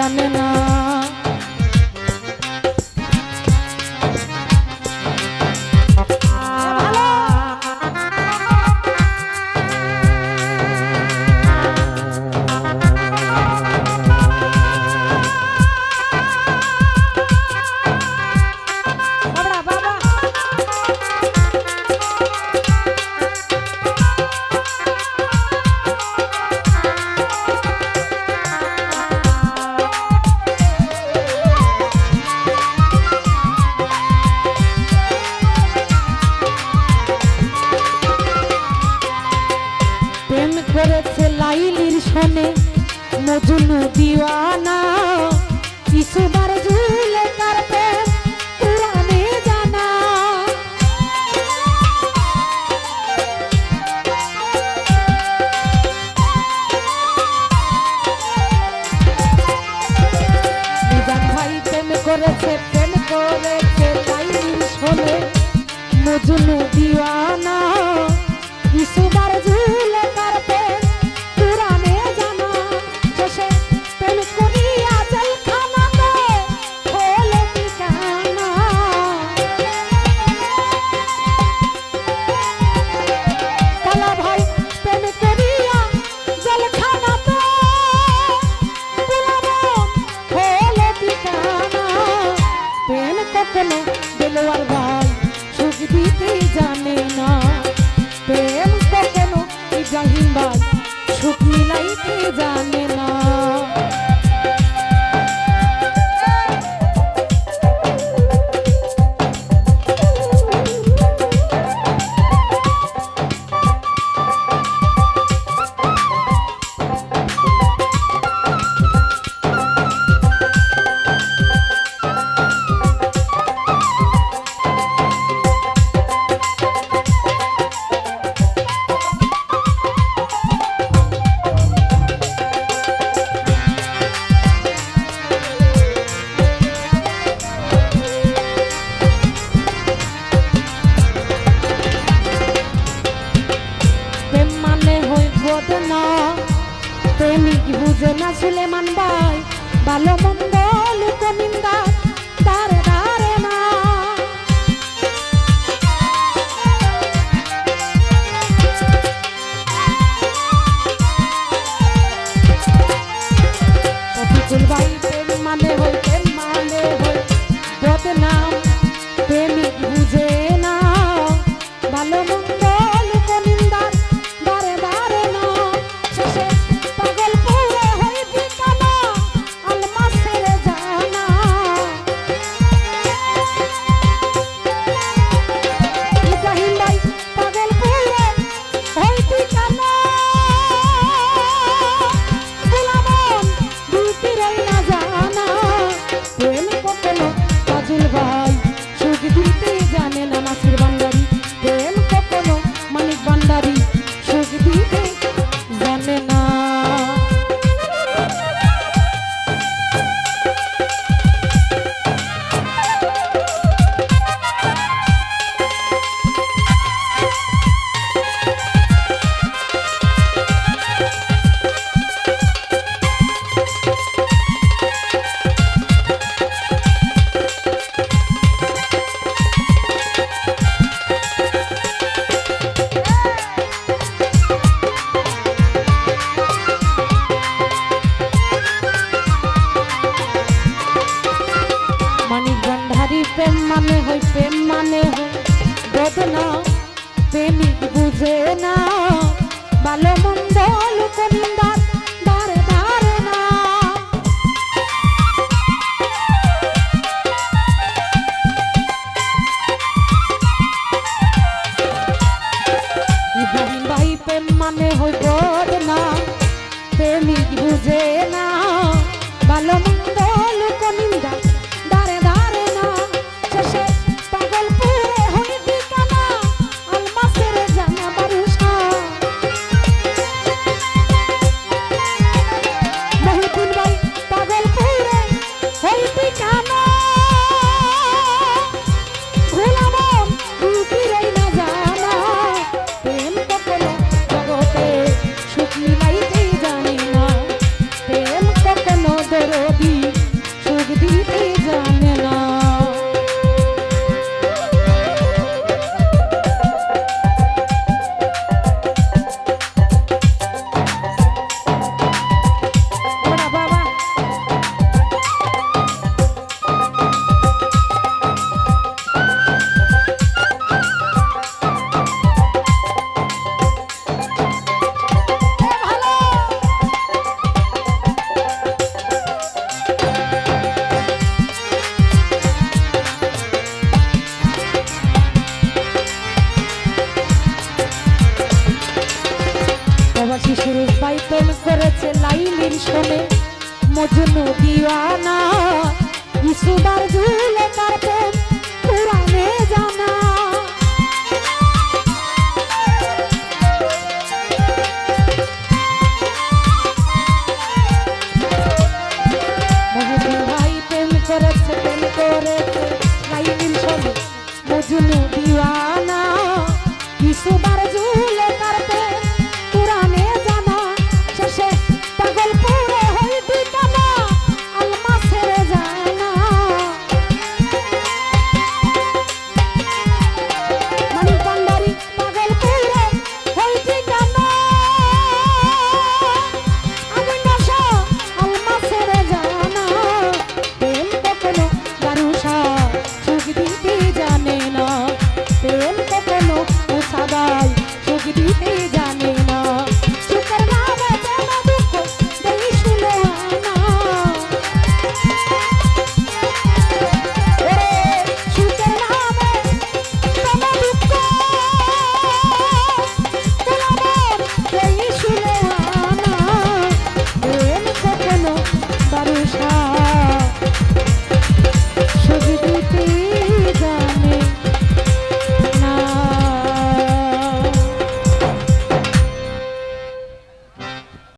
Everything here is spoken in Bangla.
Perdóname প্রেম মানে হই প্রেম মানে হই বেদনা, প্রেমিক বুঝে না। ভালো মন্দ লোকনিন্দা মানে হই শোনে মজনু দিওয়ানা ইসুবার ঝুলে